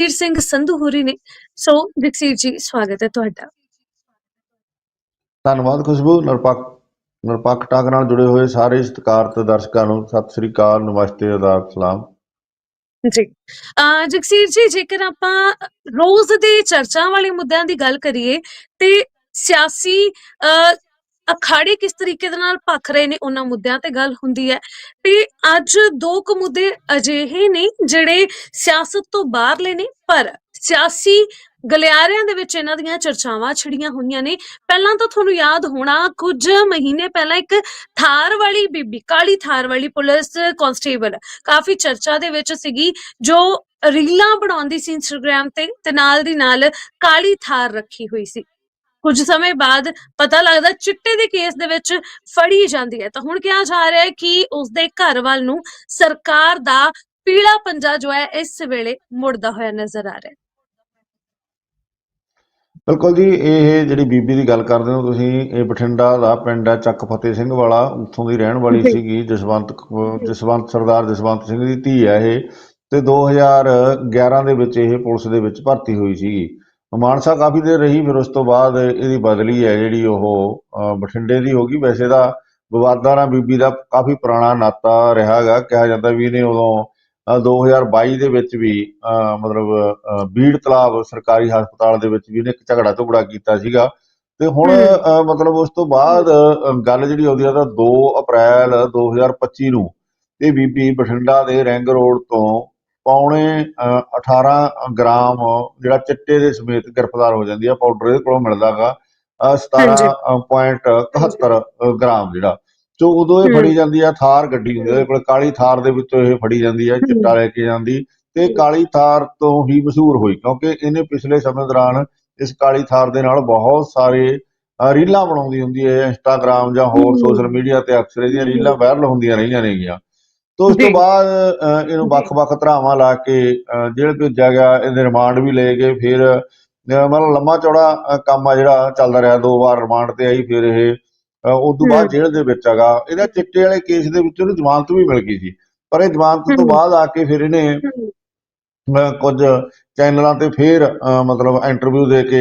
ਜਗਸੀਰ ਸਿੰਘ ਸੰਧੂ ਹੋਰੀ ਨੇ। ਸੋ ਜਗਸੀਰ ਜੀ ਸਵਾਗਤ ਹੈ ਤੁਹਾਡਾ। ਧੰਨਵਾਦ ਖੁਸ਼ਬੂ। ਨਿਰਪੱਖ ਨਿਰਪੱਖ ਟਾਕ ਨਾਲ ਜੁੜੇ ਹੋਏ ਸਾਰੇ ਸਤਿਕਾਰਤ ਦਰਸ਼ਕਾਂ ਨੂੰ ਸਤਿ ਸ੍ਰੀ ਅਕਾਲ ਨਮਸਤੇ ਆਦਾਬ ਸਲਾਮ। ਜੀ। ਅਹ ਜਗਸੀਰ ਜੀ ਜੇਕਰ ਆਪਾਂ ਰੋਜ਼ ਦੇ ਚਰਚਾ ਵਾਲੇ ਮੁੱਦਿਆਂ ਦੀ ਗੱਲ ਕਰੀਏ ਤੇ ਸਿਆਸੀ ਅਖਾੜੇ ਕਿਸ ਤਰੀਕੇ ਦੇ ਨਾਲ ਭਖ ਰਹੇ ਨੇ ਉਹਨਾਂ ਮੁੱਦਿਆਂ ਤੇ ਗੱਲ ਹੁੰਦੀ ਹੈ। ਤੇ ਅੱਜ ਦੋ ਕੁ ਮੁੱਦੇ ਅਜਿਹੇ ਨੇ ਜਿਹੜੇ ਸਿਆਸਤ ਤੋਂ ਬਾਹਰਲੇ ਨੇ, ਪਰ ਸਿਆਸੀ ਗਲਿਆਰਿਆਂ ਦੇ ਵਿੱਚ ਇਹਨਾਂ ਦੀਆਂ ਚਰਚਾਵਾਂ ਛਿੜੀਆਂ ਹੋਈਆਂ ਨੇ। ਪਹਿਲਾਂ ਤਾਂ ਤੁਹਾਨੂੰ ਯਾਦ ਹੋਣਾ, ਕੁਝ ਮਹੀਨੇ ਪਹਿਲਾਂ ਇੱਕ ਥਾਰ ਵਾਲੀ ਬੀਬੀ, ਕਾਲੀ ਥਾਰ ਵਾਲੀ ਪੁਲਿਸ ਕਾਂਸਟੇਬਲ ਕਾਫੀ ਚਰਚਾ ਦੇ ਵਿੱਚ ਸੀਗੀ, ਜੋ ਰੀਲਾਂ ਬਣਾਉਂਦੀ ਸੀ ਇੰਸਟਾਗ੍ਰam ਤੇ ਤੇ ਨਾਲ ਦੀ ਨਾਲ ਕਾਲੀ ਥਾਰ ਰੱਖੀ ਹੋਈ ਸੀ। ਕੁਝ ਸਮੇਂ ਬਾਅਦ ਪਤਾ ਲੱਗਦਾ ਚਿੱਟੇ ਦੇ ਕੇਸ ਦੇ ਵਿੱਚ ਫੜੀ ਜਾਂਦੀ ਹੈ। ਤਾਂ ਹੁਣ ਕਿਹਾ ਜਾ ਰਿਹਾ ਹੈ ਕਿ ਉਸ ਦੇ ਘਰ ਵੱਲ ਨੂੰ ਸਰਕਾਰ ਦਾ ਪੀਲਾ ਪੰਜਾ ਜੋ ਹੈ ਇਸ ਵੇਲੇ ਮੁੜਦਾ ਹੋਇਆ ਨਜ਼ਰ ਆ ਰਿਹਾ ਹੈ। ਬਿਲਕੁਲ ਜੀ ਇਹ ਜਿਹੜੀ ਬੀਬੀ ਦੀ ਗੱਲ ਕਰਦੇ ਹੋ ਤੁਸੀਂ ਇਹ ਬਠਿੰਡਾ ਦਾ ਪਿੰਡ ਹੈ ਚੱਕ ਫਤਿਹ ਸਿੰਘ ਵਾਲਾ ਉੱਥੋਂ ਦੀ ਰਹਿਣ ਵਾਲੀ। ਸੀਗੀ ਜਸਵੰਤ ਜਸਵੰਤ ਸਰਦਾਰ ਜਸਵੰਤ ਸਿੰਘ ਦੀ ਧੀ ਹੈ ਇਹ ਤੇ 2011 ਦੇ ਵਿੱਚ ਇਹ ਪੁਲਿਸ ਦੇ ਵਿੱਚ ਭਰਤੀ ਹੋਈ ਸੀਗੀ। ਮਾਨਸਾ ਕਾਫੀ ਦੇਰ ਰਹੀ ਫਿਰ ਉਸ ਤੋਂ ਬਾਅਦ ਇਹਦੀ ਬਦਲੀ ਹੈ ਜਿਹੜੀ ਉਹ ਬਠਿੰਡੇ ਦੀ ਹੋ ਗਈ। ਵੈਸੇ ਦਾ ਵਿਵਾਦਾਂ ਬੀਬੀ ਦਾ ਕਾਫੀ ਪੁਰਾਣਾ ਨਾਤਾ ਰਿਹਾਗਾ ਕਿਹਾ ਜਾਂਦਾ ਵੀ ਇਹਨੇ ਉਦੋਂ ਅ, 2022 ਦੇ ਵਿੱਚ ਵੀ ਮਤਲਬ ਬੀੜ ਤਲਾਬ ਸਰਕਾਰੀ ਹਸਪਤਾਲ ਦੇ ਵਿੱਚ ਵੀ ਇਹਨੇ ਇੱਕ ਝਗੜਾ ਝਗੜਾ ਕੀਤਾ ਸੀਗਾ। ਤੇ ਹੁਣ ਮਤਲਬ ਉਸ ਤੋਂ ਬਾਅਦ ਗੱਲ ਜਿਹੜੀ ਆਉਂਦੀ ਆ ਤਾਂ 2 ਅਪ੍ਰੈਲ 2025 ਨੂੰ ਇਹ ਬੀਬੀ ਬਠਿੰਡਾ ਦੇ ਰਿੰਗ ਰੋਡ ਤੋਂ ਪੌਣੇ ਅ, 18 ਗ੍ਰਾਮ ਜਿਹੜਾ ਚਿੱਟੇ ਦੇ ਸਮੇਤ ਗ੍ਰਿਫਤਾਰ ਹੋ ਜਾਂਦੀ ਆ ਪਾਊਡਰ ਇਹਦੇ ਕੋਲੋਂ ਮਿਲਦਾਗਾ 17.71 ਗ੍ਰਾਮ ਜਿਹੜਾ। ਜੋ ਉਦੋਂ ਇਹ। ਫੜੀ ਜਾਂਦੀ ਆ ਥਾਰ ਗੱਡੀ ਹੁੰਦੀ ਇਹਦੇ ਕੋਲ ਕਾਲੀ ਥਾਰ ਦੇ ਵਿੱਚੋਂ ਇਹ ਫੜੀ ਜਾਂਦੀ ਆ ਚਿੱਟਾ ਲੈ ਕੇ ਜਾਂਦੀ। ਤੇ ਕਾਲੀ ਥਾਰ ਤੋਂ ਹੀ ਮਸ਼ਹੂਰ ਹੋਈ ਕਿਉਂਕਿ ਇਹਨੇ ਪਿਛਲੇ ਸਮੇਂ ਦੌਰਾਨ ਇਸ ਕਾਲੀ ਥਾਰ ਦੇ ਨਾਲ ਬਹੁਤ ਸਾਰੇ ਰੀਲਾਂ ਬਣਾਉਂਦੀ ਹੁੰਦੀ ਹੈ ਇੰਸਟਾਗ੍ਰam ਜਾਂ ਹੋਰ। ਸੋਸ਼ਲ ਮੀਡੀਆ ਤੇ ਅਕਸਰ ਇਹਦੀਆਂ ਰੀਲਾਂ ਵਾਇਰਲ ਹੁੰਦੀਆਂ ਰਹੀਆਂ ਨੇਗੀਆਂ। ਤੋਂ ਉਸ ਤੋਂ। ਬਾਅਦ ਇਹਨੂੰ ਵੱਖ-ਵੱਖ ਧਰਾਵਾਂ ਲਾ ਕੇ ਜੇਲ੍ਹ ਭੇਜਿਆ ਗਿਆ ਇਹਦੇ ਰਿਮਾਂਡ ਵੀ ਲਏ ਗਏ ਫਿਰ ਮਤਲਬ ਲੰਮਾ ਚੌੜਾ ਕੰਮ ਆ ਜਿਹੜਾ ਚੱਲਦਾ ਰਿਹਾ ਦੋ ਵਾਰ ਰਿਮਾਂਡ ਤੇ ਆਈ ਫਿਰ ਇਹ ਉਸ ਤੋਂ ਬਾਅਦ। ਜੇਲ੍ਹ ਦੇ ਵਿੱਚ ਹੈਗਾ ਇਹਦਾ ਚਿੱਟੇ ਵਾਲੇ ਕੇਸ ਦੇ ਵਿੱਚ ਉਹਨੂੰ ਜ਼ਮਾਨਤ ਵੀ ਮਿਲ ਗਈ ਸੀ ਪਰ ਇਹ ਜ਼ਮਾਨਤ ਤੋਂ। ਬਾਅਦ ਆ ਕੇ ਫਿਰ ਇਹਨੇ ਕੁਝ ਚੈਨਲਾਂ ਤੇ ਫੇਰ ਮਤਲਬ ਇੰਟਰਵਿਊ ਦੇ ਕੇ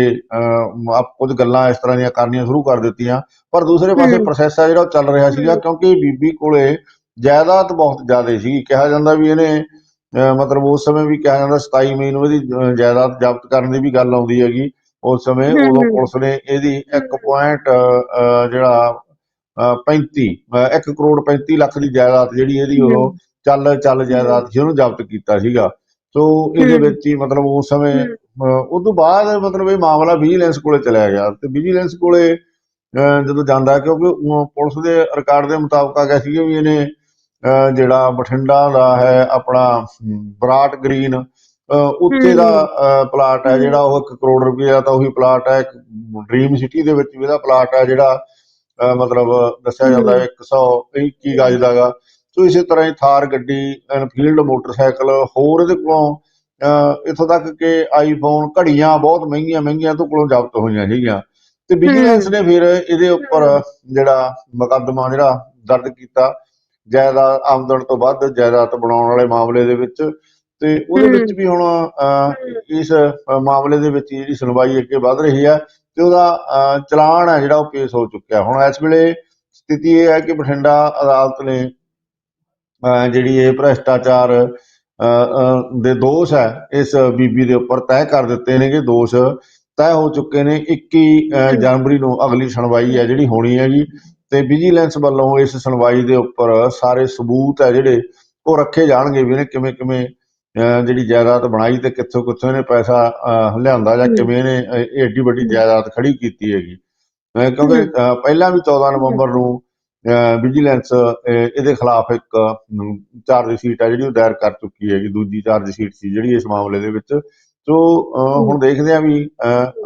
ਆਪ ਕੁਝ ਗੱਲਾਂ ਇਸ ਤਰ੍ਹਾਂ ਦੀਆਂ ਕਰਨੀਆਂ ਸ਼ੁਰੂ ਕਰ ਦਿੱਤੀਆਂ ਪਰ ਦੂਸਰੇ ਪਾਸੇ। ਪ੍ਰੋਸੈਸ ਆ ਜਿਹੜਾ ਉਹ ਚੱਲ ਰਿਹਾ ਸੀਗਾ। ਕਿਉਂਕਿ ਬੀਬੀ ਕੋਲੇ ਜਾਇਦਾਦ ਬਹੁਤ ਜ਼ਿਆਦਾ ਸੀ ਕਿਹਾ ਜਾਂਦਾ ਵੀ ਇਹਨੇ ਮਤਲਬ ਉਸ ਸਮੇਂ ਵੀ ਕਿਹਾ ਜਾਂਦਾ 27 ਮਈ ਨੂੰ ਇਹਦੀ ਜਾਇਦਾਦ ਜ਼ਬਤ ਕਰਨ ਦੀ ਵੀ ਗੱਲ ਆਉਂਦੀ ਹੈਗੀ ਉਸ ਸਮੇਂ ਉਦੋਂ। ਪੁਲਿਸ ਨੇ ਇਹਦੀ 1 ਪੁਆਇੰਟ ਜਿਹੜਾ ਅਹ 35 ਅਹ 1 ਕਰੋੜ 35 ਲੱਖ ਦੀ ਜਾਇਦਾਦ ਜਿਹੜੀ ਇਹਦੀ ਉਹ ਹਮ। ਚੱਲ ਚੱਲ ਜਾਇਦਾਦ ਸੀ ਉਹਨੂੰ ਜ਼ਬਤ ਕੀਤਾ ਸੀਗਾ ਸੋ ਇਹਦੇ। ਵਿੱਚ ਹੀ ਮਤਲਬ ਉਸ ਸਮੇਂ। ਉਸ ਤੋਂ ਬਾਅਦ ਮਤਲਬ ਇਹ ਮਾਮਲਾ ਵਿਜੀਲੈਂਸ ਕੋਲੇ ਚਲਿਆ ਗਿਆ ਤੇ ਵਿਜੀਲੈਂਸ ਕੋਲੇ ਜਦੋਂ ਜਾਂਦਾ ਕਿਉਂਕਿ ਪੁਲਿਸ ਦੇ ਰਿਕਾਰਡ ਦੇ ਮੁਤਾਬਕ ਆ ਗਿਆ ਸੀ ਵੀ ਇਹਨੇ ਜਿਹੜਾ ਬਠਿੰਡਾ ਦਾ ਹੈ ਆਪਣਾ ਬਰਾਟ ਗ੍ਰੀਨ ਉੱਥੇ ਦਾ ਪਲਾਟ ਹੈ ਜਿਹੜਾ ਉਹ 1 ਕਰੋੜ ਰੁਪਏ ਦਾ ਤਾਂ ਉਹੀ ਪਲਾਟ ਹੈ ਡ੍ਰੀਮ ਸਿਟੀ ਦੇ ਵਿੱਚ ਵੀ ਇਹਦਾ ਪਲਾਟ ਹੈ ਜਿਹੜਾ ਮਤਲਬ ਦੱਸਿਆ ਜਾਂਦਾ ਹੈ 121 ਗਜ ਦਾਗਾ ਸੋ ਇਸੇ ਤਰ੍ਹਾਂ ਹੀ ਥਾਰ ਗੱਡੀ ਐਨਫੀਲਡ ਮੋਟਰਸਾਈਕਲ ਹੋਰ ਇਹਦੇ ਕੋਲੋਂ ਇੱਥੋਂ ਤੱਕ ਕਿ ਆਈਫੋਨ ਘੜੀਆਂ ਬਹੁਤ ਮਹਿੰਗੀਆਂ ਮਹਿੰਗੀਆਂ ਤੋਂ ਕੋਲੋਂ ਜ਼ਬਤ ਹੋਈਆਂ ਸੀਗੀਆਂ। ਤੇ ਵਿਜੀਲੈਂਸ ਨੇ ਫਿਰ ਇਹਦੇ ਉੱਪਰ ਜਿਹੜਾ ਮੁਕੱਦਮਾ ਜਿਹੜਾ ਦਰਜ ਕੀਤਾ ਜਾਇਦਾਦ ਆਮਦਨ ਤੋਂ ਵੱਧ ਜਾਇਦਾਦ ਬਣਾਉਣ ਵਾਲੇ ਮਾਮਲੇ ਦੇ ਵਿੱਚ ਤੇ ਉਹਦੇ। ਵਿੱਚ ਵੀ ਹੁਣ ਇਸ ਮਾਮਲੇ ਦੇ ਵਿੱਚ ਜਿਹੜੀ ਸੁਣਵਾਈ ਅੱਗੇ ਵੱਧ ਰਹੀ ਹੈ ਤੇ ਉਹਦਾ ਚਲਾਨ ਹੈ ਜਿਹੜਾ ਉਹ ਪੇਸ਼ ਹੋ ਚੁੱਕਿਆ ਹੁਣ ਇਸ ਵੇਲੇ ਸਥਿਤੀ ਇਹ ਹੈ ਕਿ ਬਠਿੰਡਾ ਅਦਾਲਤ ਨੇ ਜਿਹੜੀ ਇਹ ਭ੍ਰਿਸ਼ਟਾਚਾਰ ਦੇ ਦੋਸ਼ ਹੈ ਇਸ ਬੀਬੀ ਦੇ ਉੱਪਰ ਤੈਅ ਕਰ ਦਿੱਤੇ ਨੇਗੇ ਦੋਸ਼ ਤੈਅ ਹੋ ਚੁੱਕੇ ਨੇ 21 ਅਹ, ਹਮ। ਜਨਵਰੀ ਨੂੰ ਅਗਲੀ ਸੁਣਵਾਈ ਹੈ ਜਿਹੜੀ ਹੋਣੀ ਹੈਗੀ ਤੇ ਵਿਜੀਲੈਂਸ ਵੱਲੋਂ ਇਸ ਸੁਣਵਾਈ ਦੇ ਉੱਪਰ ਸਾਰੇ ਸਬੂਤ ਹੈ ਜਿਹੜੇ ਉਹ ਰੱਖੇ ਜਾਣਗੇ ਵੀ ਇਹਨੇ ਕਿਵੇਂ ਕਿਵੇਂ ਜਿਹੜੀ ਜਾਇਦਾਦ ਬਣਾਈ ਤੇ ਕਿੱਥੋਂ ਕਿੱਥੋਂ ਇਹਨੇ ਪੈਸਾ ਲਿਆਂਦਾ ਜਾਂ। ਕਿਵੇਂ ਇਹਨੇ ਏਡੀ ਵੱਡੀ ਜਾਇਦਾਦ ਖੜੀ ਕੀਤੀ ਹੈਗੀ। ਕਿਉਂਕਿ ਪਹਿਲਾਂ ਵੀ 14 ਨਵੰਬਰ ਨੂੰ ਵਿਜੀਲੈਂਸ ਇਹਦੇ ਖਿਲਾਫ ਇੱਕ ਚਾਰਜ ਸ਼ੀਟ ਹੈ ਜਿਹੜੀ ਉਹ ਦਾਇਰ ਕਰ ਚੁੱਕੀ ਹੈਗੀ ਦੂਜੀ ਚਾਰਜ ਸ਼ੀਟ ਸੀ ਜਿਹੜੀ ਇਸ ਮਾਮਲੇ ਦੇ ਵਿੱਚ। ਸੋ ਹੁਣ ਦੇਖਦੇ ਆ ਵੀ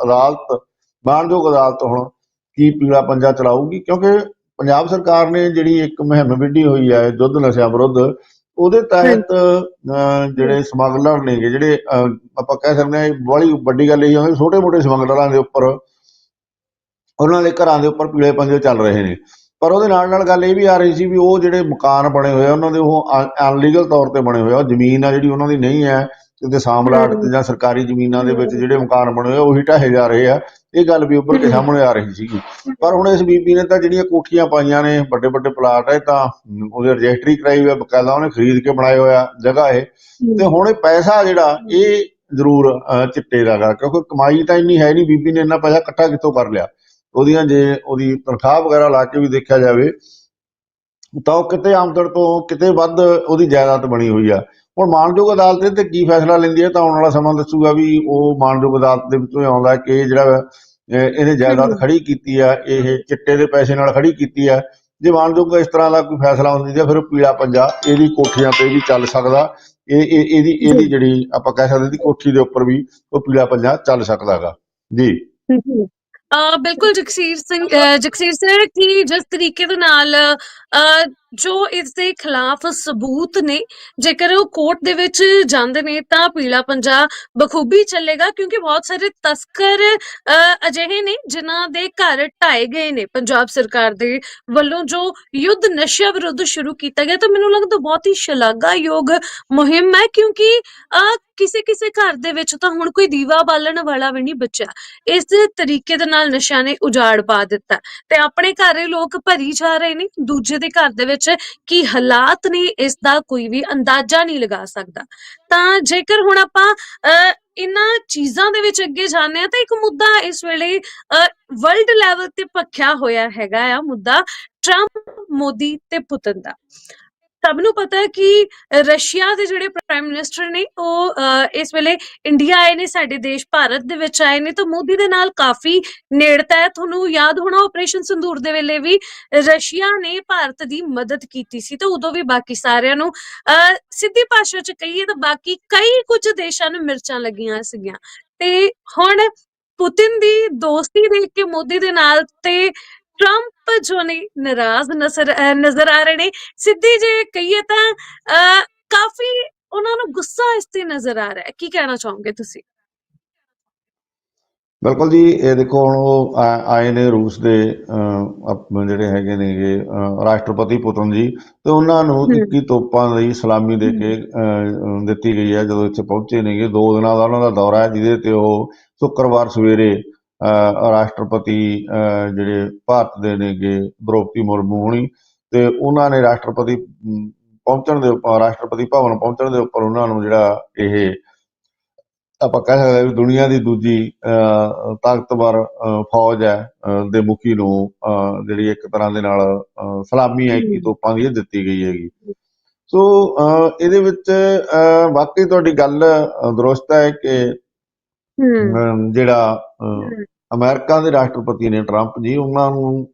ਅਦਾਲਤ ਮਾਣਯੋਗ ਅਦਾਲਤ ਹੁਣ ਕੀ ਪੀਲਾ ਪੰਜਾ ਚਲਾਊਗੀ ਕਿਉਂਕਿ ਪੰਜਾਬ ਸਰਕਾਰ ਨੇ ਜਿਹੜੀ ਇੱਕ ਮੁਹਿੰਮ ਵਿੱਢੀ ਹੋਈ ਹੈ ਦੁੱਧ ਨਸ਼ਿਆਂ ਵਿਰੁੱਧ ਉਹਦੇ ਤਹਿਤ ਅਹ, ਜਿਹੜੇ ਸਮਗਲਰ ਨੇਗੇ ਜਿਹੜੇ ਅਹ, ਆਪਾਂ ਕਹਿ ਸਕਦੇ ਹਾਂ ਬੜੀ ਵੱਡੀ ਗੱਲ ਇਹ ਹੈ ਛੋਟੇ ਮੋਟੇ ਸਮਗਲਰਾਂ ਦੇ ਉੱਪਰ ਉਹਨਾਂ ਦੇ ਘਰਾਂ ਦੇ ਉੱਪਰ ਪੀਲੇ ਪੰਜੇ ਚੱਲ ਰਹੇ ਨੇ। ਪਰ ਉਹਦੇ ਨਾਲ ਨਾਲ ਗੱਲ ਇਹ ਵੀ ਆ ਰਹੀ ਸੀ ਵੀ ਉਹ ਜਿਹੜੇ ਮਕਾਨ ਬਣੇ ਹੋਏ ਆ ਉਹਨਾਂ ਦੇ ਉਹ ਅਨਲੀਗਲ ਤੌਰ ਤੇ ਬਣੇ ਹੋਏ ਆ ਉਹ ਜ਼ਮੀਨ ਆ ਜਿਹੜੀ ਉਹਨਾਂ ਦੀ ਨਹੀਂ ਹੈ ਕਿਤੇ ਸਾਮਲਾਟ ਤੇ ਜਾਂ ਸਰਕਾਰੀ ਜ਼ਮੀਨਾਂ ਦੇ ਵਿੱਚ ਜਿਹੜੇ ਮਕਾਨ ਬਣੇ ਹੋਏ ਉਹੀ ਢਾਹੇ ਜਾ ਰਹੇ ਆ। ਇਹ ਗੱਲ ਵੀ ਉੱਭਰ ਕੇ ਸਾਹਮਣੇ ਆ ਰਹੀ ਸੀਗੀ ਪਰ ਹੁਣ ਇਸ ਬੀਬੀ ਨੇ ਤਾਂ ਜਿਹੜੀਆਂ ਕੋਠੀਆਂ ਪਾਈਆਂ ਨੇ ਵੱਡੇ ਵੱਡੇ ਪਲਾਟ ਹੈ ਤਾਂ ਉਹਦੇ ਰਜਿਸਟਰੀ ਕਰਾਈ ਹੋਈ ਆ ਬਕਾਇਦਾ ਉਹਨੇ ਖਰੀਦ ਕੇ ਬਣਾਏ ਹੋਇਆ ਜਗ੍ਹਾ ਇਹ। ਤੇ ਹੁਣ ਇਹ ਪੈਸਾ ਜਿਹੜਾ ਇਹ ਜ਼ਰੂਰ ਚਿੱਟੇ ਦਾ ਗਾ ਕਿਉਂਕਿ ਕਮਾਈ ਤਾਂ ਇੰਨੀ ਹੈ ਨਹੀਂ ਬੀਬੀ ਨੇ ਇੰਨਾ ਪੈਸਾ ਇਕੱਠਾ ਕਿੱਥੋਂ ਕਰ ਲਿਆ। ਉਹਦੀਆਂ ਜੇ ਉਹਦੀ ਤਨਖਾਹ ਵਗੈਰਾ ਲਾ ਕੇ ਵੀ ਦੇਖਿਆ ਜਾਵੇ ਤਾਂ ਉਹ ਕਿਤੇ ਆਮਦਨ ਤੋਂ ਕਿਤੇ ਵੱਧ ਉਹਦੀ ਜਾਇਦਾਦ ਬਣੀ ਹੋਈ ਆ। ਹੁਣ ਮਾਨਯੋਗ ਅਦਾਲਤ ਇਹ ਤੇ ਕੀ ਫੈਸਲਾ ਲੈਂਦੀ ਹੈ ਤਾਂ ਆਉਣ ਵਾਲਾ ਸਮਾਂ ਦੱਸੂਗਾ ਵੀ ਉਹ ਮਾਨਯੋਗ ਅਦਾਲਤ ਦੇ ਵਿੱਚੋਂ ਹੀ ਆਉਂਦਾ ਕਿ ਜਿਹੜਾ ਇਹਨੇ ਜਾਇਦਾਦ ਖੜੀ ਕੀਤੀ ਆ ਇਹ ਚਿੱਟੇ ਦੇ ਪੈਸੇ ਨਾਲ ਖੜੀ ਕੀਤੀ ਆ। ਜੇ ਮਾਨਯੋਗ ਇਸ ਤਰ੍ਹਾਂ ਦਾ ਕੋਈ ਫੈਸਲਾ ਹੁੰਦੀ ਤਾਂ ਫਿਰ ਪੀਲਾ ਪੰਜਾ ਇਹਦੀ ਕੋਠੀਆਂ ਤੇ ਵੀ ਚੱਲ ਸਕਦਾ। ਇਹ ਇਹ ਇਹਦੀ ਇਹਦੀ ਜਿਹੜੀ ਆਪਾਂ ਕਹਿ ਸਕਦੇ ਦੀ ਕੋਠੀ ਦੇ ਉੱਪਰ ਵੀ ਉਹ ਪੀਲਾ ਪੰਜਾ ਚੱਲ ਸਕਦਾਗਾ। ਜੀ। ਬਿਲਕੁਲ ਜਗਸੀਰ ਸਿੰਘ ਜਗਸੀਰ ਸਿੰਘ ਕੀ ਜਿਸ ਤਰੀਕੇ ਦੇ ਨਾਲ ਜੋ ਇਸ ਦੇ ਖਿਲਾਫ ਸਬੂਤ ਨੇ ਜੇਕਰ ਉਹ ਕੋਰਟ ਦੇ ਵਿੱਚ ਜਾਂਦੇ ਨੇ ਤਾਂ ਪੀਲਾ ਪੰਜਾ ਬਖੂਬੀ ਚੱਲੇਗਾ ਕਿਉਂਕਿ ਬਹੁਤ ਸਾਰੇ ਤਸਕਰ ਅਜਿਹੇ ਨੇ ਜਿਨ੍ਹਾਂ ਦੇ ਘਰ ਢਾਏ ਗਏ ਨੇ। ਪੰਜਾਬ ਸਰਕਾਰ ਦੇ ਵੱਲੋਂ ਜੋ ਯੁੱਧ ਨਸ਼ਾ ਵਿਰੁੱਧ ਸ਼ੁਰੂ ਕੀਤਾ ਗਿਆ ਤਾਂ ਮੈਨੂੰ ਲੱਗਦਾ ਬਹੁਤ ਹੀ ਸ਼ਲਾਘਾਯੋਗ ਮੁਹਿੰਮ ਹੈ ਕਿਉਂਕਿ ਅ, ਕਿਸੇ ਕਿਸੇ ਘਰ ਦੇ ਵਿੱਚ ਤਾਂ ਹੁਣ ਕੋਈ ਦੀਵਾ ਬਾਲਣ ਵਾਲਾ ਵੀ ਨਹੀਂ ਬਚਿਆ। ਇਸ ਤਰੀਕੇ ਦੇ ਨਾਲ ਨਸ਼ਿਆਂ ਨੇ ਉਜਾੜ ਪਾ ਦਿੱਤਾ। ਤੇ ਆਪਣੇ ਘਰੇ ਲੋਕ ਭਰੀ ਜਾ ਰਹੇ ਨੇ ਦੂਜੇ ਦੇ ਘਰ ਦੇ ਵਿੱਚ ਕੀ ਹਾਲਾਤ ਨੇ ਇਸ ਦਾ ਕੋਈ ਵੀ ਅੰਦਾਜ਼ਾ ਨਹੀਂ ਲਗਾ ਸਕਦਾ। ਤਾਂ ਜੇਕਰ ਹੁਣ ਆਪਾਂ ਅਹ, ਇਹਨਾਂ ਚੀਜ਼ਾਂ ਦੇ ਵਿੱਚ ਅੱਗੇ ਜਾਂਦੇ ਆ ਤਾਂ ਇੱਕ ਮੁੱਦਾ ਇਸ ਵੇਲੇ ਵਰਲਡ ਲੈਵਲ ਤੇ ਭਖਿਆ ਹੋਇਆ ਹੈਗਾ ਆ ਮੁੱਦਾ ਟਰੰਪ ਮੋਦੀ ਤੇ ਪੁਤਨ ਦਾ। ਸਭ ਨੂੰ ਪਤਾ ਹੈ ਕਿ ਰਸ਼ੀਆ ਦੇ ਜਿਹੜੇ ਪ੍ਰਾਈਮ ਮਿਨਿਸਟਰ ਨੇ ਉਹ ਇਸ ਵੇਲੇ ਇੰਡੀਆ ਆਏ ਨੇ ਸਾਡੇ ਦੇਸ਼ ਭਾਰਤ ਦੇ ਵਿੱਚ ਆਏ ਨੇ ਤਾਂ ਮੋਦੀ ਦੇ ਨਾਲ ਕਾਫੀ ਨੇੜਤਾ ਹੈ। ਤੁਹਾਨੂੰ ਯਾਦ ਹੋਣਾ ਆਪਰੇਸ਼ਨ ਸੰਦੂਰ ਦੇ ਵੇਲੇ ਵੀ ਰਸ਼ੀਆ ਨੇ ਭਾਰਤ ਦੀ ਮਦਦ ਕੀਤੀ ਸੀ ਤੇ ਉਦੋਂ ਵੀ ਬਾਕੀ ਸਾਰਿਆਂ ਨੂੰ ਅਹ, ਸਿੱਧੀ ਭਾਸ਼ਾ ਚ ਕਹੀਏ ਤਾਂ ਬਾਕੀ ਕਈ ਕੁਝ ਦੇਸ਼ਾਂ ਨੂੰ ਮਿਰਚਾਂ ਲੱਗੀਆਂ ਸੀਗੀਆਂ। ਤੇ ਹੁਣ ਪੁਤਿਨ ਦੀ ਦੋਸਤੀ ਦੇਖ ਕੇ ਮੋਦੀ ਦੇ ਨਾਲ ਤੇ ਟਰੰਪ ਜੋ ਨੇ ਨਾਰਾਜ਼ ਨਜ਼ਰ ਨਜ਼ਰ ਆ ਰਹੇ ਨੇ ਸਿੱਧੀ ਜੇ ਕਹੀਏ ਤਾਂ ਕਾਫੀ ਉਹਨਾਂ ਨੂੰ ਗੁੱਸਾ ਇਸ ਤੇ ਨਜ਼ਰ ਆ ਰਿਹਾ ਹੈ ਕੀ ਕਹਿਣਾ ਚਾਹੋਗੇ ਤੁਸੀਂ ਬਿਲਕੁਲ ਜੀ ਇਹ ਦੇਖੋ ਹੁਣ ਉਹ ਆਏ ਨੇ ਰੂਸ ਦੇ ਜਿਹੜੇ ਹੈਗੇ ਨੇਗੇ ਅਹ, ਰਾਸ਼ਟਰਪਤੀ ਪੁਤਨ ਜੀ ਤੇ ਉਹਨਾਂ ਨੂੰ ਹਮ। 21 ਤੋਪਾਂ ਦੀ ਸਲਾਮੀ ਦੇ ਕੇ ਦਿੱਤੀ ਗਈ ਹੈ ਜਦੋਂ ਇੱਥੇ ਪਹੁੰਚੇ ਨੇਗੇ ਦੋ ਦਿਨਾਂ ਦਾ ਉਹਨਾਂ ਦਾ ਦੌਰਾ ਹੈ ਜਿਹਦੇ ਤੇ ਉਹ ਸ਼ੁੱਕਰਵਾਰ ਸਵੇਰੇ ਰਾਸ਼ਟਰਪਤੀ ਜਿਹੜੇ ਭਾਰਤ ਦੇ ਨੇਗੇ ਦ੍ਰੋਪਦੀ ਮੁਰਮੂ ਹੋਣੀ ਤੇ ਉਹਨਾਂ ਨੇ ਰਾਸ਼ਟਰਪਤੀ ਪਹੁੰਚਣ ਦੇ ਉੱਪਰ ਰਾਸ਼ਟਰਪਤੀ ਭਵਨ ਪਹੁੰਚਣ ਦੇ ਉੱਪਰ ਉਹਨਾਂ ਨੂੰ ਜਿਹੜਾ ਇਹ ਆਪਾਂ ਕਹਿ ਸਕਦੇ ਹਾਂ ਦੁਨੀਆ ਦੀ ਦੂਜੀ ਤਾਕਤਵਰ ਫੌਜ ਹੈ ਦੇ ਮੁਖੀ ਨੂੰ ਜਿਹੜੀ ਇੱਕ ਤਰ੍ਹਾਂ ਦੇ ਨਾਲ ਸਲਾਮੀ ਹੈ ਕਿ। ਤੋਪਾਂ ਦੀ ਦਿੱਤੀ ਗਈ ਹੈਗੀ। ਸੋ ਇਹਦੇ ਵਿੱਚ ਵਾਕਈ ਤੁਹਾਡੀ ਗੱਲ ਦਰੁਸਤ ਹੈ ਕਿ ਜਿਹੜਾ ਅਮਰੀਕਾ ਦੇ ਰਾਸ਼ਟਰਪਤੀ ਨੇ ਟਰੰਪ ਜੀ ਉਹਨਾਂ ਨੂੰ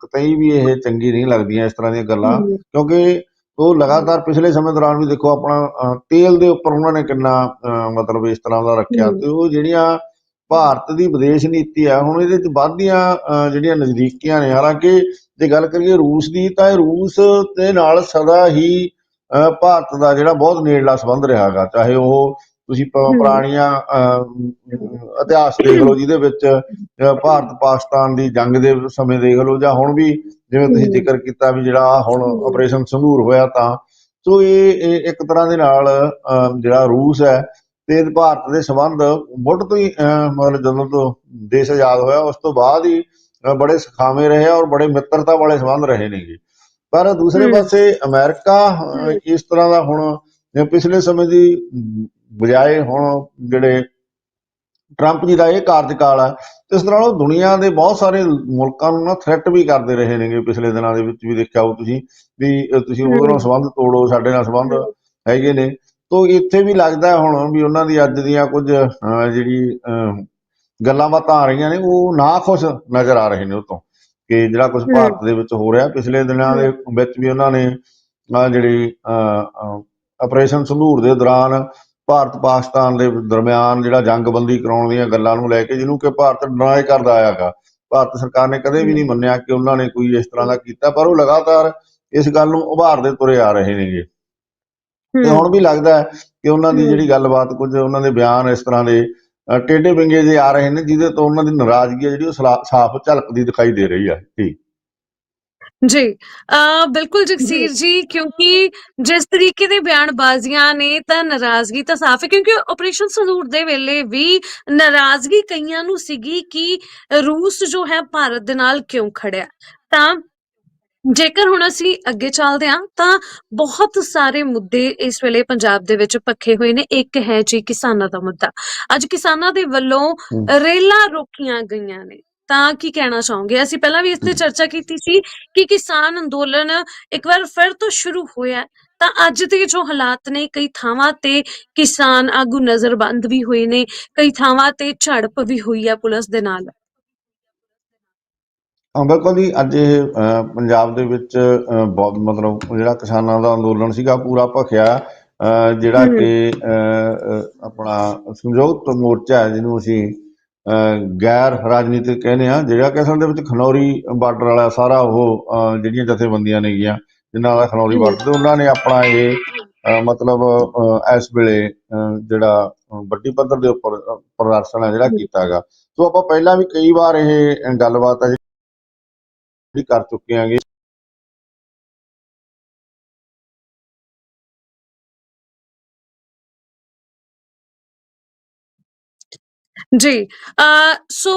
ਕਤਈ ਵੀ ਇਹ ਚੰਗੀ ਨਹੀਂ ਲੱਗਦੀਆਂ ਇਸ ਤਰ੍ਹਾਂ ਦੀਆਂ ਗੱਲਾਂ ਕਿਉਂਕਿ ਉਹ ਲਗਾਤਾਰ ਪਿਛਲੇ ਸਮੇਂ ਦੌਰਾਨ ਵੀ ਦੇਖੋ ਆਪਣਾ ਤੇਲ ਦੇ ਉੱਪਰ ਉਹਨਾਂ ਨੇ ਕਿੰਨਾ ਮਤਲਬ ਇਸ ਤਰ੍ਹਾਂ ਦਾ ਰੱਖਿਆ। ਤੇ ਉਹ ਜਿਹੜੀਆਂ ਭਾਰਤ ਦੀ ਵਿਦੇਸ਼ ਨੀਤੀ ਆ ਹੁਣ ਇਹਦੇ ਚ ਵੱਧਦੀਆਂ ਅਹ, ਜਿਹੜੀਆਂ ਨਜ਼ਦੀਕੀਆਂ ਨੇ ਹਾਲਾਂਕਿ ਜੇ ਗੱਲ ਕਰੀਏ ਰੂਸ ਦੀ ਤਾਂ ਇਹ ਰੂਸ ਦੇ ਨਾਲ ਸਦਾ ਹੀ ਭਾਰਤ ਦਾ ਜਿਹੜਾ ਬਹੁਤ ਨੇੜਲਾ ਸੰਬੰਧ ਰਿਹਾਗਾ ਚਾਹੇ ਉਹ ਤੁਸੀਂ। ਪੁਰਾਣੀਆਂ ਇਤਿਹਾਸ ਦੇਖ ਲਓ ਜਿਹਦੇ ਵਿੱਚ ਭਾਰਤ ਪਾਕਿਸਤਾਨ ਦੀ ਜੰਗ ਦੇ ਸਮੇਂ ਦੇਖ ਲਓ ਜਾਂ ਹੁਣ ਵੀ ਜਿਵੇਂ ਤੁਸੀਂ। ਜ਼ਿਕਰ ਕੀਤਾ ਵੀ ਜਿਹੜਾ ਹੁਣ। ਆਪਰੇਸ਼ਨ ਸੰਧੂਰ ਹੋਇਆ ਤਾਂ ਸੋ ਇਹ ਇੱਕ ਤਰ੍ਹਾਂ ਦੇ ਨਾਲ ਜਿਹੜਾ ਰੂਸ ਹੈ ਤੇ ਭਾਰਤ ਦੇ ਸੰਬੰਧ ਮੁੱਢ ਤੋਂ ਹੀ ਮਤਲਬ ਜਦੋਂ ਤੋਂ ਦੇਸ਼ ਆਜ਼ਾਦ ਹੋਇਆ ਉਸ ਤੋਂ ਬਾਅਦ ਹੀ ਬੜੇ ਸਖਾਵੇਂ ਰਹੇ ਔਰ ਬੜੇ ਮਿੱਤਰਤਾ ਵਾਲੇ ਸੰਬੰਧ ਰਹੇ ਨੇਗੇ ਪਰ ਦੂਸਰੇ। ਪਾਸੇ ਅਮਰੀਕਾ ਇਸ ਤਰ੍ਹਾਂ ਦਾ ਹੁਣ ਪਿਛਲੇ ਸਮੇਂ ਦੀ ਬਜਾਏ ਹੁਣ ਜਿਹੜੇ ਟਰੰਪ ਜੀ ਦਾ ਇਹ ਕਾਰਜਕਾਲ ਹੈ ਇਸ ਤਰ੍ਹਾਂ ਉਹ ਦੁਨੀਆ ਦੇ ਬਹੁਤ ਸਾਰੇ ਮੁਲਕਾਂ ਨੂੰ ਨਾ ਥ੍ਰੈਟ ਵੀ ਕਰਦੇ ਰਹੇ ਨੇਗੇ ਪਿਛਲੇ ਦਿਨਾਂ ਦੇ ਵਿੱਚ ਵੀ ਦੇਖਿਆ ਹੋ ਤੁਸੀਂ ਵੀ ਤੁਸੀਂ ਉਹਦੇ ਨਾਲ। ਸੰਬੰਧ ਤੋੜੋ ਸਾਡੇ ਨਾਲ ਸੰਬੰਧ ਹੈਗੇ ਨੇ ਤੋਂ ਇੱਥੇ ਵੀ ਲੱਗਦਾ ਹੁਣ ਵੀ ਉਹਨਾਂ ਦੀ ਅੱਜ ਦੀਆਂ ਕੁਝ ਜਿਹੜੀ ਗੱਲਾਂ ਬਾਤਾਂ ਆ ਰਹੀਆਂ ਨੇ ਉਹ ਨਾ ਖੁਸ਼ ਨਜ਼ਰ ਆ ਰਹੇ ਨੇ ਉਹ ਤੋਂ ਕਿ ਜਿਹੜਾ ਕੁਝ। ਭਾਰਤ ਦੇ ਵਿੱਚ ਹੋ ਰਿਹਾ ਪਿਛਲੇ ਦਿਨਾਂ ਦੇ ਵਿੱਚ ਵੀ ਉਹਨਾਂ ਨੇ ਜਿਹੜੀ ਆਪਰੇਸ਼ਨ ਸੰਧੂਰ ਦੇ ਦੌਰਾਨ ਭਾਰਤ ਪਾਕਿਸਤਾਨ ਦੇ ਦਰਮਿਆਨ ਜਿਹੜਾ ਜੰਗਬੰਦੀ ਕਰਾਉਣ ਦੀਆਂ ਗੱਲਾਂ ਨੂੰ ਲੈ ਕੇ ਜਿਹਨੂੰ ਕਿ ਭਾਰਤ ਡਰਾਈ ਕਰਦਾ ਆਇਆਗਾ। ਭਾਰਤ ਸਰਕਾਰ ਨੇ ਕਦੇ ਵੀ ਨਹੀਂ ਮੰਨਿਆ ਕਿ ਉਹਨਾਂ ਨੇ ਕੋਈ ਇਸ ਤਰ੍ਹਾਂ ਦਾ ਕੀਤਾ ਪਰ ਉਹ ਲਗਾਤਾਰ ਇਸ ਗੱਲ ਨੂੰ ਉਭਾਰਦੇ ਤੁਰੇ ਆ ਰਹੇ ਨੇਗੇ। ਤੇ ਹੁਣ ਵੀ ਲੱਗਦਾ ਹੈ ਕਿ ਉਹਨਾਂ ਦੀ। ਜਿਹੜੀ ਗੱਲਬਾਤ ਕੁਝ ਉਹਨਾਂ ਦੇ ਬਿਆਨ ਇਸ ਤਰ੍ਹਾਂ ਦੇ ਟੇਢੇ ਵਿੰਗੇ ਜੇ ਆ ਰਹੇ ਨੇ ਜਿਹਦੇ ਤੋਂ ਉਹਨਾਂ ਦੀ ਨਾਰਾਜ਼ਗੀ ਹੈ ਜਿਹੜੀ ਉਹ ਸਾਫ਼ ਝਲਕਦੀ ਦਿਖਾਈ ਦੇ ਰਹੀ ਹੈ। ਜੀ ਅ, ਬਿਲਕੁਲ ਜਗਸੀਰ ਜੀ। ਕਿਉਂਕਿ ਜਿਸ ਤਰੀਕੇ ਦੇ ਬਿਆਨਬਾਜ਼ੀਆਂ ਨੇ ਤਾਂ ਨਾਰਾਜ਼ਗੀ ਤਾਂ ਸਾਫ਼ ਹੈ ਕਿਉਂਕਿ ਆਪਰੇਸ਼ਨ ਸੰਦੂਰ ਦੇ ਵੇਲੇ ਵੀ ਨਾਰਾਜ਼ਗੀ ਕਈਆਂ ਨੂੰ ਸੀਗੀ ਕਿ ਰੂਸ ਜੋ ਹੈ ਭਾਰਤ ਦੇ ਨਾਲ ਕਿਉਂ ਖੜਿਆ। ਤਾਂ ਜੇਕਰ ਹੁਣ ਅਸੀਂ ਅੱਗੇ ਚੱਲਦੇ ਹਾਂ ਤਾਂ ਬਹੁਤ ਸਾਰੇ ਮੁੱਦੇ ਇਸ ਵੇਲੇ ਪੰਜਾਬ ਦੇ ਵਿੱਚ ਪੱਖੇ ਹੋਏ ਨੇ। ਇੱਕ ਹੈ ਜੀ ਕਿਸਾਨਾਂ ਦਾ ਮੁੱਦਾ। ਅੱਜ ਕਿਸਾਨਾਂ ਦੇ ਵੱਲੋਂ ਹਮ। ਰੇਲਾਂ ਰੋਕੀਆਂ ਗਈਆਂ ਨੇ। ਤਾਂ ਕੀ ਕਹਿਣਾ ਚਾਹੋਗੇ ਅਸੀਂ ਪਹਿਲਾਂ ਵੀ ਇਸ ਤੇ। ਚਰਚਾ ਕੀਤੀ ਸੀ ਕਿ ਕਿਸਾਨ ਅੰਦੋਲਨ ਇੱਕ ਵਾਰ ਫਿਰ ਤੋਂ ਸ਼ੁਰੂ ਹੋਇਆ। ਤਾਂ ਅੱਜ ਦੇ ਜੋ ਹਾਲਾਤ ਨੇ ਕਈ ਥਾਵਾਂ ਤੇ ਕਿਸਾਨ ਆਗੂ ਨਜ਼ਰਬੰਦ ਵੀ ਹੋਏ ਨੇ ਕਈ ਥਾਵਾਂ ਤੇ ਝੜਪ ਵੀ ਹੋਈ ਹੈ ਪੁਲਿਸ ਦੇ ਨਾਲ ਬਿਲਕੁਲ ਜੀ ਅੱਜ ਪੰਜਾਬ ਦੇ ਵਿੱਚ ਬਹੁਤ ਮਤਲਬ ਜਿਹੜਾ ਕਿਸਾਨਾਂ ਦਾ ਅੰਦੋਲਨ ਸੀਗਾ ਪੂਰਾ ਭਖਿਆ ਜਿਹੜਾ। ਕਿ ਆਪਣਾ ਸੰਯੁਕਤ ਮੋਰਚਾ ਜਿਹਨੂੰ ਅਸੀਂ ਗੈਰ ਰਾਜਨੀਤਿਕ ਕਹਿੰਦੇ ਆ ਜਿਹੜਾ ਕਿ ਅਸਲ ਦੇ ਵਿੱਚ ਖਨੌਰੀ ਬਾਰਡਰ ਵਾਲਾ ਸਾਰਾ ਉਹ ਜਿਹੜੀਆਂ ਜਥੇਬੰਦੀਆਂ ਨੇਗੀਆਂ ਜਿਨ੍ਹਾਂ ਦਾ ਖਨੌਰੀ। ਬਾਰਡਰ ਤੇ ਉਹਨਾਂ ਨੇ ਆਪਣਾ ਇਹ ਮਤਲਬ ਇਸ ਵੇਲੇ ਜਿਹੜਾ ਵੱਡੀ ਪੱਧਰ ਦੇ ਉੱਪਰ ਪ੍ਰਦਰਸ਼ਨ ਹੈ ਜਿਹੜਾ ਹਮ। ਕੀਤਾ ਹੈਗਾ ਸੋ ਆਪਾਂ ਪਹਿਲਾਂ ਵੀ ਕਈ ਵਾਰ ਇਹ ਗੱਲਬਾਤ ਹੈ ਜਿਹੜੀ ਕਰ ਚੁੱਕੇ ਆਂਗੇ ਜੀ ਅ ਸੋ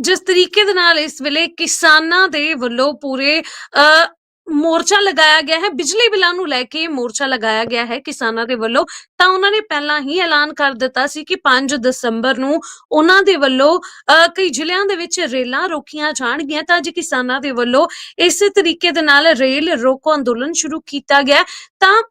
ਜਿਸ ਤਰੀਕੇ ਦੇ ਨਾਲ ਇਸ ਵੇਲੇ ਕਿਸਾਨਾਂ ਦੇ ਵੱਲੋਂ ਪੂਰੇ ਅ ਮੋਰਚਾ ਲਗਾਇਆ ਗਿਆ ਹੈ ਬਿਜਲੀ ਬਿੱਲਾਂ ਨੂੰ ਲੈ ਕੇ ਮੋਰਚਾ ਲਗਾਇਆ ਗਿਆ ਹੈ ਕਿਸਾਨਾਂ ਦੇ ਵੱਲੋਂ ਤਾਂ ਉਹਨਾਂ ਨੇ ਪਹਿਲਾਂ ਹੀ ਐਲਾਨ ਕਰ ਦਿੱਤਾ ਸੀ ਕਿ 5 ਦਸੰਬਰ ਨੂੰ ਉਹਨਾਂ ਦੇ ਵੱਲੋਂ ਅ, ਕਈ ਜ਼ਿਲ੍ਹਿਆਂ ਦੇ ਵਿੱਚ ਰੇਲਾਂ ਰੋਕੀਆਂ ਜਾਣਗੀਆਂ ਤਾਂ ਅੱਜ ਕਿਸਾਨਾਂ ਦੇ ਵੱਲੋਂ ਇਸੇ ਤਰੀਕੇ ਦੇ ਨਾਲ ਰੇਲ ਰੋਕੋ ਅੰਦੋਲਨ ਸ਼ੁਰੂ ਕੀਤਾ ਗਿਆ। ਤਾਂ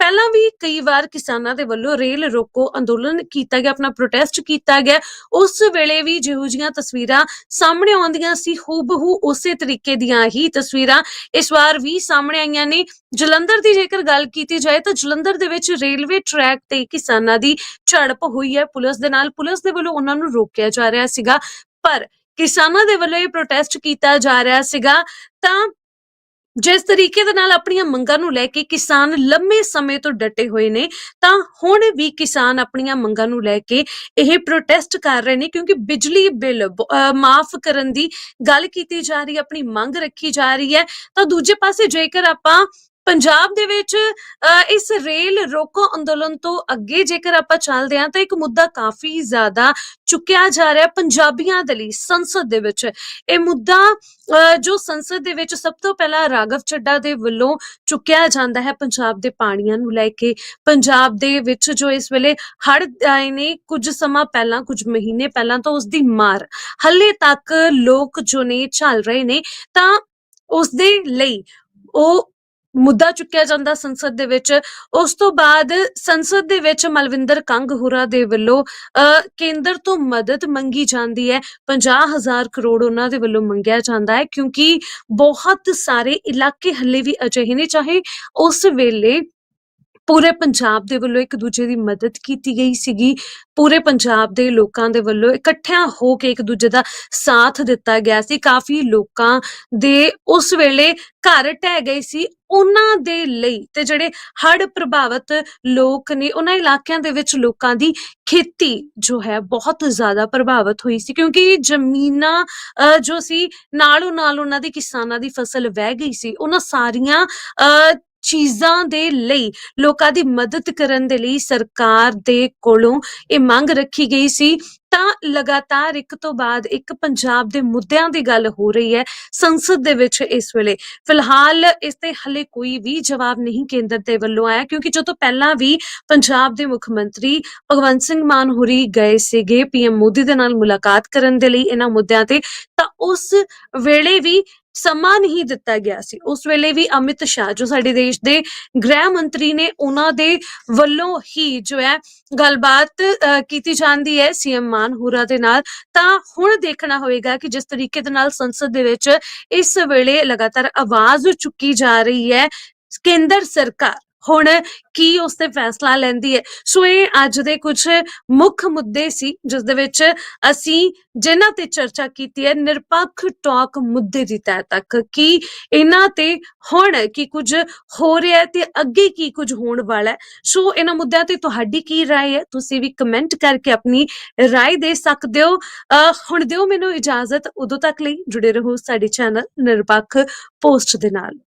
ਪਹਿਲਾਂ ਵੀ ਕਈ ਵਾਰ ਕਿਸਾਨਾਂ ਦੇ ਵੱਲੋਂ ਰੇਲ ਰੋਕੋ ਅੰਦੋਲਨ ਕੀਤਾ ਗਿਆ, ਆਪਣਾ ਪ੍ਰੋਟੈਸਟ ਕੀਤਾ ਗਿਆ। ਉਸ ਵੇਲੇ ਵੀ ਜਿਹੋ ਜੀਆਂ ਤਸਵੀਰਾਂ ਸਾਹਮਣੇ ਆਉਂਦੀਆਂ ਸੀ, ਹੂਬਹੂ ਉਸੇ ਤਰੀਕੇ ਦੀਆਂ ਹੀ ਤਸਵੀਰਾਂ ਇਸ ਵਾਰ ਵੀ ਸਾਹਮਣੇ ਆਈਆਂ ਨੇ। ਜਲੰਧਰ ਦੀ ਜੇਕਰ ਗੱਲ ਕੀਤੀ ਜਾਏ ਤਾਂ ਜਲੰਧਰ ਦੇ ਵਿੱਚ ਰੇਲਵੇ ਟਰੈਕ ਤੇ ਕਿਸਾਨਾਂ ਦੀ ਝੜਪ ਹੋਈ ਹੈ। ਪੁਲਿਸ ਦੇ ਨਾਲ, ਪੁਲਿਸ ਦੇ ਵੱਲੋਂ ਉਹਨਾਂ ਨੂੰ ਰੋਕਿਆ ਜਾ ਰਿਹਾ ਸੀਗਾ, ਪਰ ਕਿਸਾਨਾਂ ਦੇ ਵੱਲੋਂ ਇਹ ਪ੍ਰੋਟੈਸਟ ਕੀਤਾ ਜਾ ਰਿਹਾ ਸੀਗਾ ਤਾਂ ਜਿਸ ਤਰੀਕੇ ਦੇ ਨਾਲ ਆਪਣੀਆਂ ਮੰਗਾਂ ਨੂੰ ਲੈ ਕੇ ਕਿਸਾਨ ਲੰਮੇ ਸਮੇਂ ਤੋਂ ਡਟੇ ਹੋਏ ਨੇ, ਤਾਂ ਹੁਣ ਵੀ ਕਿਸਾਨ ਆਪਣੀਆਂ ਮੰਗਾਂ ਨੂੰ ਲੈ ਕੇ ਇਹ ਪ੍ਰੋਟੈਸਟ ਕਰ ਰਹੇ ਨੇ ਕਿਉਂਕਿ ਬਿਜਲੀ ਬਿੱਲ ਮਾਫ ਕਰਨ ਦੀ ਗੱਲ ਕੀਤੀ ਜਾ ਰਹੀ ਹੈ, ਆਪਣੀ ਮੰਗ ਰੱਖੀ ਜਾ ਰਹੀ ਹੈ। ਤਾਂ ਦੂਜੇ ਪਾਸੇ ਜੇਕਰ ਆਪਾਂ ਪੰਜਾਬ ਦੇ ਵਿੱਚ ਅਹ, ਇਸ ਰੇਲ ਰੋਕੋ ਅੰਦੋਲਨ ਤੋਂ ਅੱਗੇ ਜੇਕਰ ਆਪਾਂ ਚੱਲਦੇ ਹਾਂ ਤਾਂ ਇੱਕ ਮੁੱਦਾ ਕਾਫੀ ਜ਼ਿਆਦਾ ਚੁੱਕਿਆ ਜਾ ਰਿਹਾ ਪੰਜਾਬੀਆਂ ਦੇ ਲਈ ਸੰਸਦ ਦੇ ਵਿੱਚ। ਇਹ ਮੁੱਦਾ ਜੋ ਸੰਸਦ ਦੇ ਵਿੱਚ ਸਭ ਤੋਂ ਪਹਿਲਾਂ ਰਾਘਵ ਚੱਡਾ ਦੇ ਵੱਲੋਂ ਚੁੱਕਿਆ ਜਾਂਦਾ ਹੈ ਪੰਜਾਬ ਦੇ ਪਾਣੀਆਂ ਨੂੰ ਲੈ ਕੇ। ਪੰਜਾਬ ਦੇ ਵਿੱਚ ਜੋ ਇਸ ਵੇਲੇ ਹੜ ਆਏ ਨੇ ਕੁਝ ਸਮਾਂ ਪਹਿਲਾਂ ਕੁਝ ਮਹੀਨੇ ਪਹਿਲਾਂ ਤਾਂ ਉਸ ਦੀ ਮਾਰ। ਹੱਲੇ ਤੱਕ ਲੋਕ ਜੋ ਨੇ ਝੱਲ ਰਹੇ ਨੇ ਤਾਂ ਉਸ ਦੇ ਲਈ ਉਹ ਮੁੱਦਾ ਚੁੱਕਿਆ ਜਾਂਦਾ ਸੰਸਦ ਦੇ ਵਿੱਚ। ਉਸ ਤੋਂ ਬਾਅਦ ਸੰਸਦ ਦੇ ਵਿੱਚ ਮਲਵਿੰਦਰ ਕੰਗ ਹੁਰਾ ਦੇ ਵੱਲੋਂ ਅਹ, ਕੇਂਦਰ ਤੋਂ ਮਦਦ ਮੰਗੀ ਜਾਂਦੀ ਹੈ। 50000 ਕਰੋੜ ਉਹਨਾਂ ਦੇ ਵੱਲੋਂ ਮੰਗਿਆ ਜਾਂਦਾ ਹੈ ਕਿਉਂਕਿ ਬਹੁਤ ਸਾਰੇ ਇਲਾਕੇ ਹੱਲੇ ਵੀ ਅਜਿਹੇ ਨੇ ਚਾਹੇ ਉਸ ਵੇਲੇ ਪੂਰੇ ਪੰਜਾਬ ਦੇ ਵੱਲੋਂ ਇੱਕ ਦੂਜੇ ਦੀ ਮਦਦ ਕੀਤੀ ਗਈ ਸੀਗੀ। ਪੂਰੇ ਪੰਜਾਬ ਦੇ ਲੋਕਾਂ ਦੇ ਵੱਲੋਂ ਇਕੱਠਿਆਂ ਹੋ ਕੇ ਇੱਕ ਦੂਜੇ ਦਾ ਸਾਥ ਦਿੱਤਾ ਗਿਆ ਸੀ। ਕਾਫੀ ਲੋਕਾਂ ਦੇ ਉਸ ਵੇਲੇ ਘਰ ਢਹਿ ਗਏ ਸੀ। ਉਹਨਾਂ ਦੇ ਲਈ ਤੇ ਜਿਹੜੇ ਹੜ੍ਹ ਪ੍ਰਭਾਵਿਤ ਲੋਕ ਨੇ ਉਹਨਾਂ ਇਲਾਕਿਆਂ ਦੇ ਵਿੱਚ ਲੋਕਾਂ ਦੀ ਖੇਤੀ ਜੋ ਹੈ ਬਹੁਤ ਜ਼ਿਆਦਾ ਪ੍ਰਭਾਵਿਤ ਹੋਈ ਸੀ। ਕਿਉਂਕਿ ਜ਼ਮੀਨਾਂ ਅਹ, ਜੋ ਸੀ ਨਾਲੋਂ ਨਾਲ ਉਹਨਾਂ ਦੇ ਕਿਸਾਨਾਂ ਦੀ ਫਸਲ ਵਹਿ ਗਈ ਸੀ। ਉਹਨਾਂ ਸਾਰੀਆਂ ਅਹ, ਚੀਜ਼ਾਂ ਦੇ ਲਈ, ਲੋਕਾਂ ਦੀ ਮਦਦ ਕਰਨ ਦੇ ਲਈ ਸਰਕਾਰ ਦੇ ਕੋਲੋਂ ਇਹ ਮੰਗ ਰੱਖੀ ਗਈ ਸੀ। ਤਾਂ ਲਗਾਤਾਰ ਇੱਕ ਤੋਂ ਬਾਅਦ ਇੱਕ ਪੰਜਾਬ ਦੇ ਮੁੱਦਿਆਂ ਦੀ ਗੱਲ ਹੋ ਰਹੀ ਹੈ ਸੰਸਦ ਦੇ ਵਿੱਚ ਇਸ ਵੇਲੇ। ਫਿਲਹਾਲ ਇਸ ਤੇ ਹਲੇ ਕੋਈ ਵੀ ਜਵਾਬ ਨਹੀਂ ਕੇਂਦਰ ਦੇ ਵੱਲੋਂ ਆਇਆ, ਕਿਉਂਕਿ ਜਦੋਂ ਪਹਿਲਾਂ ਵੀ ਪੰਜਾਬ ਦੇ ਮੁੱਖ ਮੰਤਰੀ ਭਗਵੰਤ ਸਿੰਘ ਮਾਨ ਹੁਰੀ ਗਏ ਸੀਗੇ ਪੀਐਮ ਮੋਦੀ ਦੇ ਨਾਲ ਮੁਲਾਕਾਤ ਕਰਨ ਦੇ ਲਈ ਇਹਨਾਂ ਮੁੱਦਿਆਂ ਤੇ, ਤਾਂ ਉਸ ਵੇਲੇ ਵੀ ਸਮਾਂ ਨਹੀਂ ਦਿੱਤਾ ਗਿਆ ਸੀ। ਉਸ ਵੇਲੇ ਵੀ ਅਮਿਤ ਸ਼ਾਹ, ਜੋ ਸਾਡੇ ਦੇਸ਼ ਦੇ ਗ੍ਰਹਿ ਮੰਤਰੀ ਨੇ, ਉਹਨਾਂ ਦੇ ਵੱਲੋਂ ਹੀ ਜੋ ਹੈ ਗੱਲਬਾਤ ਕੀਤੀ ਜਾਂਦੀ ਹੈ ਸੀਐਮ ਮਾਨ ਹੁਰਾ ਦੇ ਨਾਲ। ਤਾਂ ਹੁਣ ਦੇਖਣਾ ਹੋਵੇਗਾ ਕਿ ਜਿਸ ਤਰੀਕੇ ਦੇ ਨਾਲ ਸੰਸਦ ਦੇ ਵਿੱਚ ਇਸ ਵੇਲੇ ਲਗਾਤਾਰ ਆਵਾਜ਼ ਚੁੱਕੀ ਜਾ ਰਹੀ ਹੈ, ਕੇਂਦਰ ਸਰਕਾਰ ਹੁਣ ਕੀ ਉਸ ਤੇ ਫੈਸਲਾ ਲੈਂਦੀ ਹੈ ਸੋ ਇਹ ਅੱਜ ਦੇ ਕੁਝ ਮੁੱਖ ਮੁੱਦੇ ਸੀ ਜਿਸ ਦੇ ਵਿੱਚ ਅਸੀਂ ਜਿਨ੍ਹਾਂ ਤੇ ਚਰਚਾ ਕੀਤੀ ਹੈ ਨਿਰਪੱਖ ਟਾਕ ਮੁੱਦੇ ਦੀ ਤਹਿ ਤੱਕ ਕਿ ਇਹਨਾਂ ਤੇ ਹੁਣ ਕੀ ਕੁਝ ਹੋ ਰਿਹਾ ਹੈ ਤੇ ਅੱਗੇ ਕੀ ਕੁਝ ਹੋਣ ਵਾਲਾ ਹੈ ਸੋ ਇਹਨਾਂ ਮੁੱਦਿਆਂ ਤੇ ਤੁਹਾਡੀ ਕੀ رائے ਹੈ ਤੁਸੀਂ ਵੀ ਕਮੈਂਟ ਕਰਕੇ ਆਪਣੀ رائے ਦੇ ਸਕਦੇ ਹੋ ਅਹ ਹੁਣ ਦਿਓ ਮੈਨੂੰ ਇਜਾਜ਼ਤ ਉਦੋਂ ਤੱਕ ਲਈ ਜੁੜੇ ਰਹੋ ਸਾਡੇ ਚੈਨਲ ਨਿਰਪੱਖ ਪੋਸਟ ਦੇ ਨਾਲ